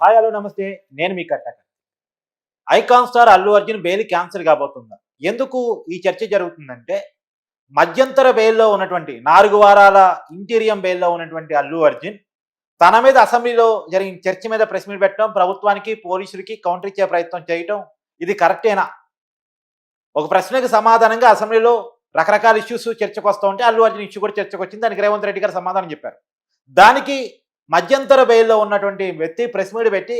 Hi hello నమస్తే. నేను మీ కట్టక icon star Allu Arjun bail cancel కాబోతుందా? ఎందుకు ఈ చర్చ జరుగుతుందంటే మధ్యంతర బెయిల్లో ఉన్నటువంటి నాలుగు వారాల ఇంటీరియం బెయిల్లో ఉన్నటువంటి అల్లు అర్జున్ తన మీద అసెంబ్లీలో జరిగిన చర్చ మీద ప్రెస్ మీట్ పెట్టడం ప్రభుత్వానికి పోలీసులకి కౌంటర్ ఇచ్చే ప్రయత్నం చేయటం ఇది కరెక్టేనా? ఒక ప్రశ్నకు సమాధానంగా అసెంబ్లీలో రకరకాల ఇష్యూస్ చర్చకు వస్తూ ఉంటే అల్లు అర్జున్ ఇష్యూ కూడా చర్చకు వచ్చింది. దానికి రేవంత్ రెడ్డి గారు సమాధానం చెప్పారు. దానికి మధ్యంతర బెయిల్లో ఉన్నటువంటి వ్యక్తి ప్రెస్ మీట్ పెట్టి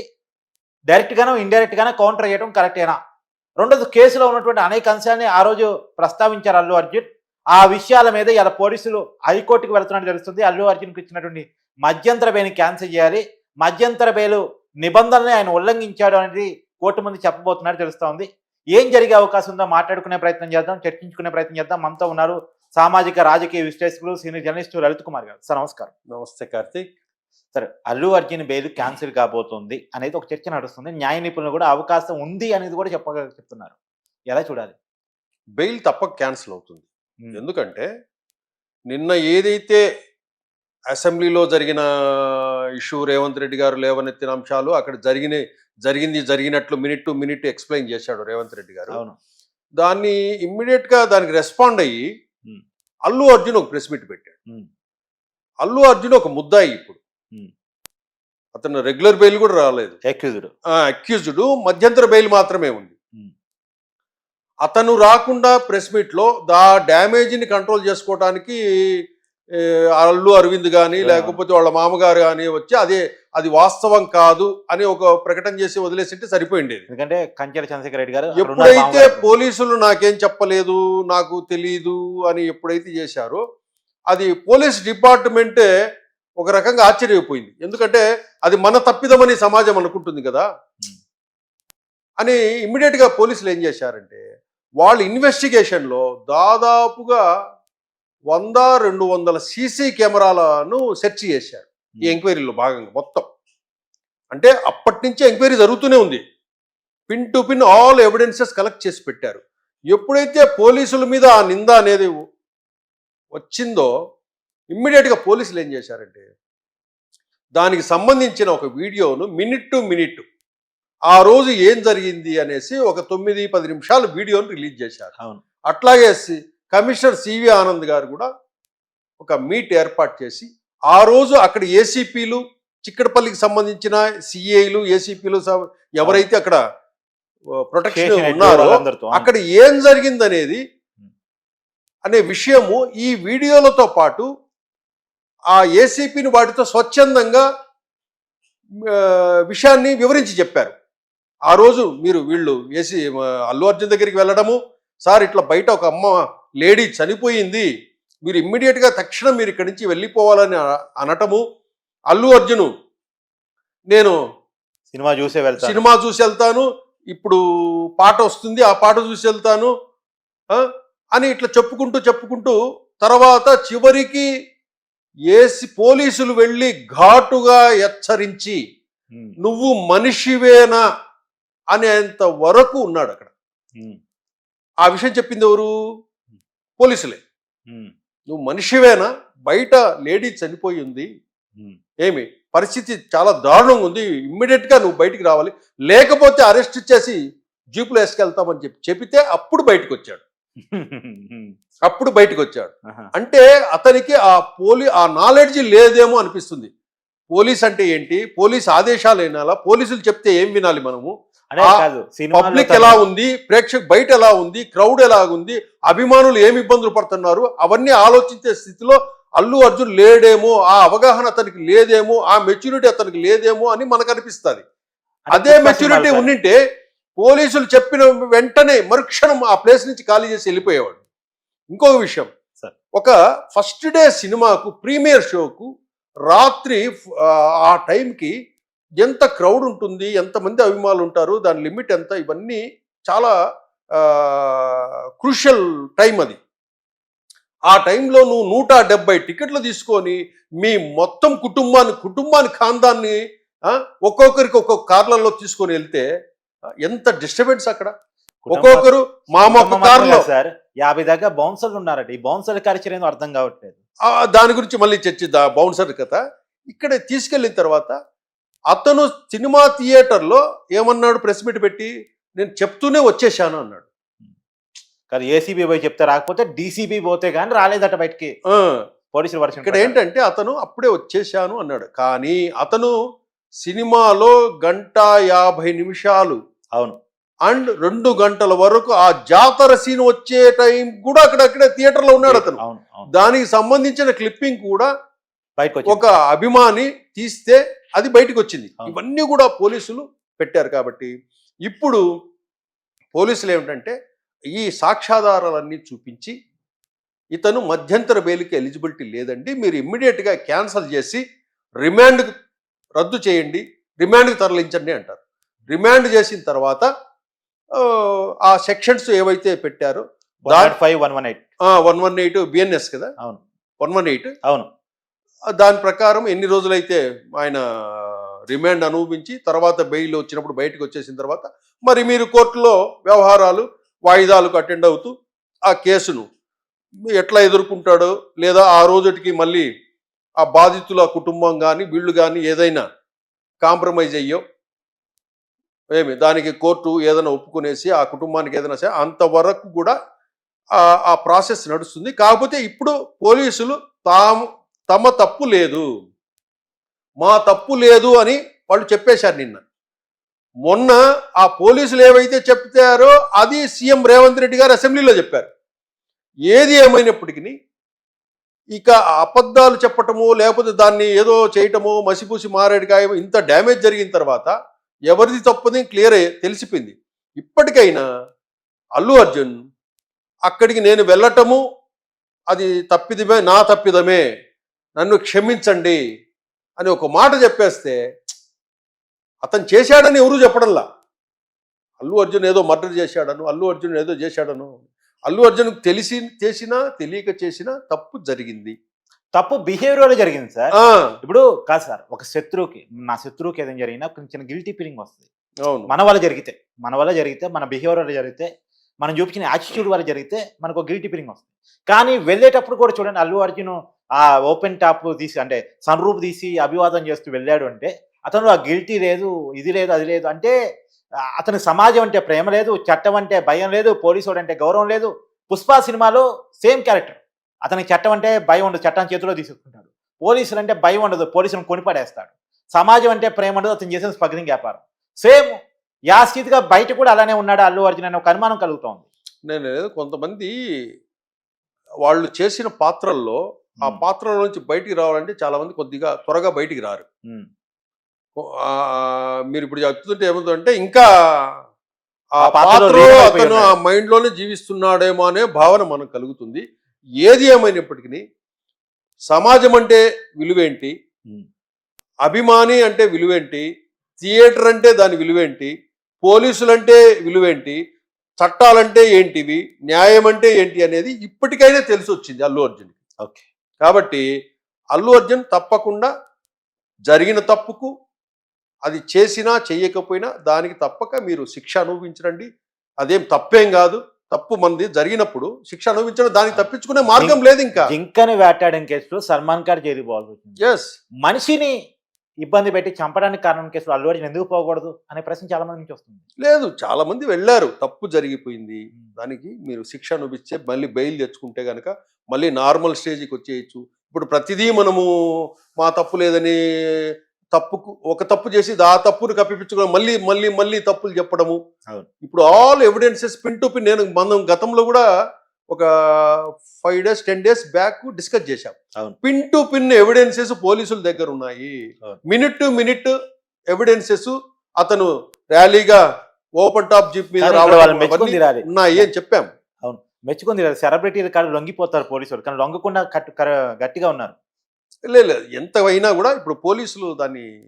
డైరెక్ట్గానో ఇండైరెక్ట్గానో కౌంటర్ చేయడం కరెక్టేనా రెండోది కేసులో ఉన్నటువంటి అనేక అంశాలని ఆ రోజు ప్రస్తావించారు అల్లు అర్జున్. ఆ విషయాల మీద ఇలా పోలీసులు హైకోర్టుకు వెళ్తున్నట్టు తెలుస్తుంది. అల్లు అర్జున్కి ఇచ్చినటువంటి మధ్యంతర బెయిల్ని క్యాన్సిల్ చేయాలి. మధ్యంతర బెయిలు నిబంధనని ఆయన ఉల్లంఘించాడు అనేది కోర్టు ముందు చెప్పబోతున్నట్టు తెలుస్తోంది. ఏం జరిగే అవకాశం ఉందో మాట్లాడుకునే ప్రయత్నం చేద్దాం చర్చించుకునే ప్రయత్నం చేద్దాం. మనతో ఉన్నారు సామాజిక రాజకీయ విశ్లేషకులు సీనియర్ జర్నలిస్టు లలిత్ కుమార్ గారు. సార్ నమస్కారం. నమస్తే కార్తీక్. సరే అల్లు అర్జున్ బెయిల్ క్యాన్సిల్ కాబోతుంది అనేది ఒక చర్చ నడుస్తుంది. న్యాయ నిపుణులు కూడా అవకాశం ఉంది అనేది కూడా చెప్పగ చెప్తున్నారు. ఎలా చూడాలి? బెయిల్ తప్పక క్యాన్సిల్ అవుతుంది. ఎందుకంటే నిన్న ఏదైతే అసెంబ్లీలో జరిగిన ఇష్యూ రేవంత్ రెడ్డి గారు లేవనెత్తిన అంశాలు అక్కడ జరిగిన జరిగింది జరిగినట్లు మినిట్ టు మినిట్ ఎక్స్ప్లెయిన్ చేశాడు రేవంత్ రెడ్డి గారు. అవును. దాన్ని ఇమ్మీడియట్గా దానికి రెస్పాండ్ అయ్యి. అల్లు అర్జున్ ఒక ప్రెస్ మీట్ పెట్టాడు. అల్లు అర్జున్ ఒక ముద్దాయి ఇప్పుడు. అతను రెగ్యులర్ బెయిల్ కూడా రాలేదు ఎక్యూజ్డ్ అక్యూజ్డ్ మధ్యంతర బెయిల్ మాత్రమే ఉంది. అతను రాకుండా ప్రెస్ మీట్లో దా డ్యామేజ్ని కంట్రోల్ చేసుకోవడానికి అల్లు అరవింద్ కానీ. లేకపోతే వాళ్ళ మామగారు కానీ వచ్చి అదే అది వాస్తవం కాదు అని ఒక ప్రకటన చేసి వదిలేసింటే సరిపోయిండేది ఎందుకంటే కంచెల చంద్రశేఖర్ రెడ్డి గారు ఎప్పుడైతే. పోలీసులు నాకేం చెప్పలేదు నాకు తెలియదు అని ఎప్పుడైతే చేశారో అది పోలీస్ డిపార్ట్మెంటే ఒక రకంగా ఆశ్చర్యపోయింది. ఎందుకంటే అది మన తప్పిదమని సమాజం అనుకుంటుంది కదా. అని ఇమ్మీడియట్గా పోలీసులు ఏం చేశారంటే వాళ్ళ ఇన్వెస్టిగేషన్లో దాదాపుగా వంద రెండు వందల సీసీ కెమెరాలను సెర్చ్ చేశారు. ఈ. ఎంక్వైరీలో భాగంగా మొత్తం. అంటే అప్పటి నుంచే ఎంక్వైరీ జరుగుతూనే ఉంది. Pin to pin all evidences collect చేసి పెట్టారు. ఎప్పుడైతే పోలీసుల మీద ఆ నింద అనేది వచ్చిందో ఇమ్మీడియట్గా పోలీసులు ఏం చేశారంటే దానికి సంబంధించిన ఒక వీడియోను మినిట్ టు మినిట్ ఆ రోజు ఏం జరిగింది అనేసి ఒక తొమ్మిది పది నిమిషాలు వీడియోను రిలీజ్ చేశారు. అవును. అట్లాగే కమిషనర్ సివి ఆనంద్ గారు కూడా ఒక మీట్ ఏర్పాటు చేసి ఆ రోజు అక్కడ ఏసీపీలు చిక్కడపల్లికి సంబంధించిన సిఐలు ఏసీపీలు ఎవరైతే అక్కడ ప్రొటెక్షన్ ఉన్నారో. అక్కడ ఏం జరిగిందనేది అనే విషయము ఈ వీడియోలతో పాటు ఆ ఏసీపీని వాటితో స్వచ్ఛందంగా విషయాన్ని వివరించి చెప్పారు ఆ రోజు మీరు వీళ్ళు ఏసీ అల్లు అర్జున్ దగ్గరికి వెళ్ళడము సార్ ఇట్లా బయట ఒక అమ్మ లేడీ చనిపోయింది మీరు ఇమ్మీడియట్గా తక్షణం మీరు ఇక్కడి నుంచి వెళ్ళిపోవాలని అనటము అల్లు అర్జును నేను సినిమా చూసే వెళ్తాను సినిమా చూసి వెళ్తాను ఇప్పుడు పాట వస్తుంది ఆ పాట చూసి వెళ్తాను? అని ఇట్లా చెప్పుకుంటూ చెప్పుకుంటూ తర్వాత చివరికి ఏసి పోలీసులు వెళ్ళి ఘాటుగా హెచ్చరించి నువ్వు మనిషివేనా? అనేంత వరకు ఉన్నాడు అక్కడ. ఆ విషయం చెప్పింది ఎవరు? పోలీసులే. నువ్వు మనిషివేనా? బయట లేడీ చనిపోయి ఉంది. ఏమి? పరిస్థితి చాలా దారుణంగా ఉంది. ఇమ్మీడియట్గా నువ్వు బయటికి రావాలి. లేకపోతే అరెస్ట్ చేసి జీపులో వేసుకెళ్తామని చెప్పి చెబితే అప్పుడు బయటకు వచ్చాడు అప్పుడు బయటకు వచ్చాడు. అంటే అతనికి ఆ పోలీ ఆ నాలెడ్జ్ లేదేమో అనిపిస్తుంది. పోలీస్ అంటే ఏంటి? పోలీస్ ఆదేశాలు వినాలా పోలీసులు చెప్తే ఏం వినాలి మనము? పబ్లిక్ ఎలా ఉంది? ప్రేక్షక బయట ఎలా ఉంది? క్రౌడ్ ఎలా ఉంది అభిమానులు ఏమి ఇబ్బందులు పడుతున్నారు? అవన్నీ ఆలోచించే స్థితిలో అల్లు అర్జున్ లేడేమో? ఆ అవగాహన అతనికి లేదేమో? ఆ మెచ్యూరిటీ అతనికి లేదేమో అని మనకు అనిపిస్తుంది. అదే మెచ్యూరిటీ ఉండింటే పోలీసులు చెప్పిన వెంటనే మరుక్షణం ఆ ప్లేస్ నుంచి ఖాళీ చేసి వెళ్ళిపోయేవాడు. ఇంకొక విషయం. సరే. ఒక ఫస్ట్ డే సినిమాకు ప్రీమియర్ షోకు రాత్రి ఆ, టైంకి ఎంత క్రౌడ్ ఉంటుంది ఎంతమంది అభిమానులు ఉంటారు దాని లిమిట్ ఎంత ఇవన్నీ చాలా క్రూషియల్ టైం అది. ఆ టైంలో నువ్వు నూట డెబ్బై టికెట్లు తీసుకొని మీ మొత్తం కుటుంబాన్ని కుటుంబాన్ని ఖాందాన్ని ఒక్కొక్కరికి ఒక్కొక్క కార్లలో తీసుకొని వెళ్తే ఎంత డిస్టర్బెన్స్ అక్కడ? ఒక్కొక్కరు మామ ఒక కుటుంబం కారులో. సార్ యాభై దాకా బౌన్సర్లు ఉన్నారట. ఈ బౌన్సర్లు కరిచర్ ఏందో అర్థం కావట్లేదు. ఆ, దాని గురించి మళ్ళీ చర్చిద్దా. బౌన్సర్ కథ ఇక్కడ తీసుకెళ్ళిన తర్వాత అతను సినిమా థియేటర్లో ఏమన్నాడు? ప్రెస్ మీట్ పెట్టి నేను చెప్తూనే వచ్చేసాను అన్నాడు. కాదు ఏసీబీ పోయి చెప్తే రాకపోతే డీసీబీ పోతే కానీ రాలేదట బయటికి. పోలీసుల వర్షం ఇక్కడ ఏంటంటే అతను అప్పుడే వచ్చేసాను అన్నాడు. కానీ అతను సినిమాలో గంట యాభై నిమిషాలు అవును. అండ్ రెండు గంటల వరకు ఆ జాతర సీన్ వచ్చే టైం కూడా అక్కడక్కడే థియేటర్లో ఉన్నాడు అతను. దానికి సంబంధించిన క్లిప్పింగ్ కూడా ఒక అభిమాని తీస్తే అది బయటకు వచ్చింది. ఇవన్నీ కూడా పోలీసులు పెట్టారు కాబట్టి ఇప్పుడు పోలీసులు ఏమిటంటే ఈ సాక్ష్యాధారాలన్నీ చూపించి ఇతను మధ్యంతర బెయిల్కి ఎలిజిబిలిటీ లేదండి. మీరు ఇమ్మీడియట్గా క్యాన్సిల్ చేసి రిమాండ్ రద్దు చేయండి. రిమాండ్కి తరలించండి అంటారు. రిమాండ్ చేసిన తర్వాత ఆ, సెక్షన్స్ ఏవైతే పెట్టారో five one one eight. One one eight BNS కదా? అవును. One one eight. అవును. దాని ప్రకారం ఎన్ని రోజులైతే ఆయన రిమాండ్ అనుభవించి తర్వాత బెయిల్ వచ్చినప్పుడు బయటకు వచ్చేసిన తర్వాత మరి మీరు కోర్టులో వ్యవహారాలు వాయిదాలకు అటెండ్ అవుతూ ఆ కేసును ఎట్లా ఎదుర్కొంటాడో లేదా ఆ రోజుటికి మళ్ళీ ఆ బాధితుల కుటుంబం కానీ వీళ్ళు కానీ ఏదైనా కాంప్రమైజ్ అయ్యో ఏమి దానికి కోర్టు ఏదైనా ఒప్పుకునేసి ఆ కుటుంబానికి ఏదైనా సరే అంతవరకు కూడా ఆ- ప్రాసెస్ నడుస్తుంది. కాకపోతే ఇప్పుడు పోలీసులు తాము తమ తప్పు లేదు. మా తప్పు లేదు అని వాళ్ళు చెప్పేశారు నిన్న. మొన్న ఆ పోలీసులు ఏవైతే చెప్తారో అది సీఎం రేవంత్ రెడ్డి గారు అసెంబ్లీలో చెప్పారు. ఏది ఏమైనప్పటికీ ఇక అబద్ధాలు చెప్పటము లేకపోతే దాన్ని ఏదో చేయటము మసిపూసి మారేడుకాయ ఇంత డ్యామేజ్ జరిగిన తర్వాత ఎవరిది తప్పని క్లియర్ తెలిసిపోయింది. ఇప్పటికైనా అల్లు అర్జున్ అక్కడికి నేను వెళ్ళటము అది తప్పిదమే నా తప్పిదమే నన్ను క్షమించండి అని ఒక మాట చెప్పేస్తే అతను చేశాడని ఎవరు చెప్పడంలా. అల్లు అర్జున్ ఏదో మర్డర్ చేశాడను అల్లు అర్జున్ ఏదో చేశాడను. అల్లు అర్జున్కు తెలిసి చేసినా తెలియక చేసినా తప్పు జరిగింది. తప్పు బిహేవియర్ జరిగింది సార్. ఇప్పుడు కాదు సార్ ఒక శత్రువుకి నా శత్రువుకి ఏదైనా జరిగినా కొంచెం గిల్టీ ఫీలింగ్ వస్తుంది. మన వల్ల జరిగితే మన వల్ల జరిగితే మన బిహేవియర్ వల్ల జరిగితే మనం చూపించిన యాటిట్యూడ్ వల్ల జరిగితే మనకు గిల్టీ ఫీలింగ్ వస్తుంది. కానీ వెళ్ళేటప్పుడు కూడా చూడండి అల్లు అర్జున్ ఆ ఓపెన్ టాప్ తీసి అంటే సన్ రూప్ తీసి అభివాదం చేస్తూ వెళ్ళాడు అంటే అతను ఆ గిల్టీ లేదు ఇది లేదు అది లేదు అంటే అతని సమాజం అంటే ప్రేమ లేదు చట్టం అంటే భయం లేదు పోలీసు అంటే గౌరవం లేదు. పుష్ప సినిమాలో సేమ్ క్యారెక్టర్ అతనికి చట్టం అంటే భయం ఉండదు చట్టం చేతిలో తీసుకుంటాడు. పోలీసులు అంటే భయం ఉండదు పోలీసులను కొనిపడేస్తాడు. సమాజం అంటే ప్రేమ ఉండదు అతను చేసిన స్మగ్లింగ్ వ్యాపారం. సేమ్ యా స్థితిగా బయట కూడా అలానే ఉన్నాడు అల్లు అర్జున్ అనే ఒక అనుమానం కలుగుతోంది. నేను కొంతమంది వాళ్ళు చేసిన పాత్రల్లో ఆ పాత్రల నుంచి బయటికి రావాలంటే చాలా మంది కొద్దిగా త్వరగా బయటికి రారు. మీరు ఇప్పుడు చెప్తుంటే ఏమవుతుందంటే ఇంకా ఆ పాత్ర అతను ఆ ఉన్నాడు. మైండ్లోనే జీవిస్తున్నాడేమో అనే భావన మనకు కలుగుతుంది. ఏది ఏమైనప్పటికీ సమాజం అంటే విలువేంటి. అభిమాని అంటే విలువేంటి? థియేటర్ అంటే దాని విలువేంటి? పోలీసులంటే విలువేంటి? చట్టాలంటే ఏంటివి? న్యాయం అంటే ఏంటి అనేది ఇప్పటికైనా తెలిసి వచ్చింది అల్లు అర్జున్ ఓకే. కాబట్టి అల్లు అర్జున్ తప్పకుండా జరిగిన తప్పుకు అది చేసినా చెయ్యకపోయినా దానికి తప్పక మీరు శిక్ష అనుభవించరండి. అదేం తప్పేం కాదు. తప్పు మంది జరిగినప్పుడు శిక్ష అనుభవించడం దానికి తప్పించుకునే మార్గం లేదు ఇంకా. జింకని వేటాడిన కేసులో సల్మాన్ ఖాన్ జైలు పోవాల్సి వచ్చింది. ఎస్ మనిషిని ఇబ్బంది పెట్టి చంపడానికి కారణం కేసులో అల్లు అర్జున్ ఎందుకు పోకూడదు అనే ప్రశ్న చాలా మంది నుంచి వస్తుంది. లేదు చాలా మంది వెళ్ళారు. తప్పు జరిగిపోయింది. దానికి మీరు శిక్ష అనుభవిస్తే మళ్ళీ బెయిల్ తెచ్చుకుంటే గనక మళ్ళీ నార్మల్ స్టేజ్కి వచ్చేయచ్చు. ఇప్పుడు ప్రతిదీ మనము మా తప్పు లేదని తప్పుకు ఒక తప్పు చేసి ఆ తప్పును కప్పిపించుకోవడం మళ్ళీ మళ్ళీ మళ్ళీ తప్పులు చెప్పడము. అవును. ఇప్పుడు all evidences pin to pin నేను మనం గతంలో కూడా ఒక five days ten days back discuss చేశాం. అవును. పిన్ టు పిన్ ఎవిడెన్సెస్ పోలీసుల దగ్గర ఉన్నాయి. అవును. మినిట్ టు మినిట్ ఎవిడెన్సెస్ అతను ర్యాలీగా ఓపెన్ టాప్ జీప్ మీద రావడం మెచ్చుకుంది ఉన్నాయి అని చెప్పాం. మెచ్చుకుంది రాలి సెలబ్రిటీలు కాదు లొంగిపోతారు పోలీసులు. కానీ లొంగకుండా గట్టిగా ఉన్నారు. లేదు ఎంత అయినా కూడా ఇప్పుడు పోలీసులు దాన్ని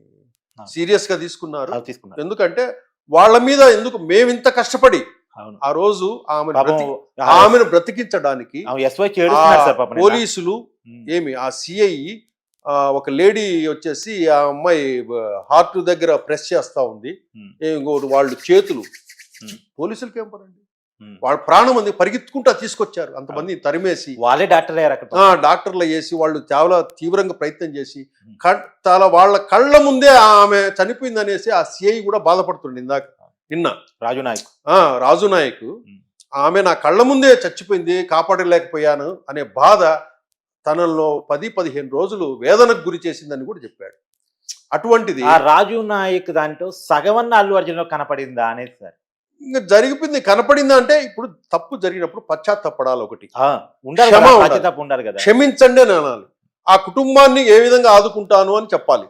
ఆ. సీరియస్గా తీసుకున్నారు తీసుకున్నారు ఎందుకంటే వాళ్ళ మీద ఎందుకు మేమింత కష్టపడి ఆ రోజు బ్రతి- ఆమెను బ్రతికించడానికి. పోలీసులు. ఏమి ఆ సిఐ ఒక లేడీ వచ్చేసి ఆ అమ్మాయి హార్ట్ దగ్గర ప్రెస్ చేస్తా ఉంది. ఇంకోటి వాళ్ళు చేతులు. పోలీసులకి ఏం పనండి. వాళ్ళ ప్రాణం మంది పరిగెత్తుకుంటా తీసుకొచ్చారు. అంతమంది తరిమేసి వాళ్ళే డాక్టర్ అయ్యారు అక్కడ ఆ, డాక్టర్లు వేసి వాళ్ళు చాలా తీవ్రంగా ప్రయత్నం చేసి చాలా వాళ్ళ కళ్ళ ముందే ఆమె చనిపోయింది అనేసి ఆ సిఐ కూడా బాధపడుతుండే ఇందాక నిన్న. రాజు నాయక్. ఆ, రాజు నాయక్. ఆమె నా కళ్ళ ముందే చచ్చిపోయింది కాపాడలేకపోయాను అనే బాధ తనలో పది పదిహేను రోజులు వేదనకు గురి చేసిందని కూడా చెప్పాడు. అటువంటిది ఆ రాజు నాయక్ దాంట్లో సగవన్న అల్లు అర్జున్లో కనపడిందా అనేది సార్. ఇంకా జరిగిపోయింది కనపడిందా అంటే ఇప్పుడు తప్పు జరిగినప్పుడు పశ్చాత్తపడాలి ఒకటి. ఉండాలి కదా క్షమించండి అని అనాలి. ఆ కుటుంబాన్ని ఏ విధంగా ఆదుకుంటాను అని చెప్పాలి.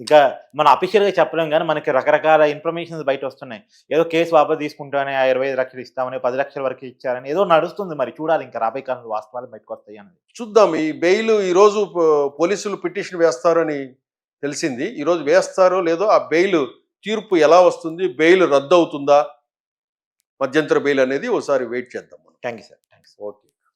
ఇంకా మనం అఫీషియల్గా చెప్పలేం కానీ మనకి రకరకాల ఇన్ఫర్మేషన్స్ బయట వస్తున్నాయి. ఏదో కేసు వాపస్ తీసుకుంటానే ఆ ఇరవై ఐదు లక్షలు ఇస్తామని పది లక్షల వరకు ఇచ్చారని ఏదో నడుస్తుంది మరి చూడాలి ఇంకా రాబోయే కాలంలో వాస్తవాలు బయటకు వస్తాయి అనేది చూద్దాం ఈ బెయిల్ ఈ రోజు పోలీసులు పిటిషన్ వేస్తారని తెలిసింది. ఈ రోజు వేస్తారో లేదో ఆ బెయిల్ తీర్పు ఎలా వస్తుంది? బెయిల్ రద్దు అవుతుందా? మధ్యంతర బెయిల్ అనేది ఒకసారి వెయిట్ చేద్దాం మనం. Thank you sir. Thanks okay.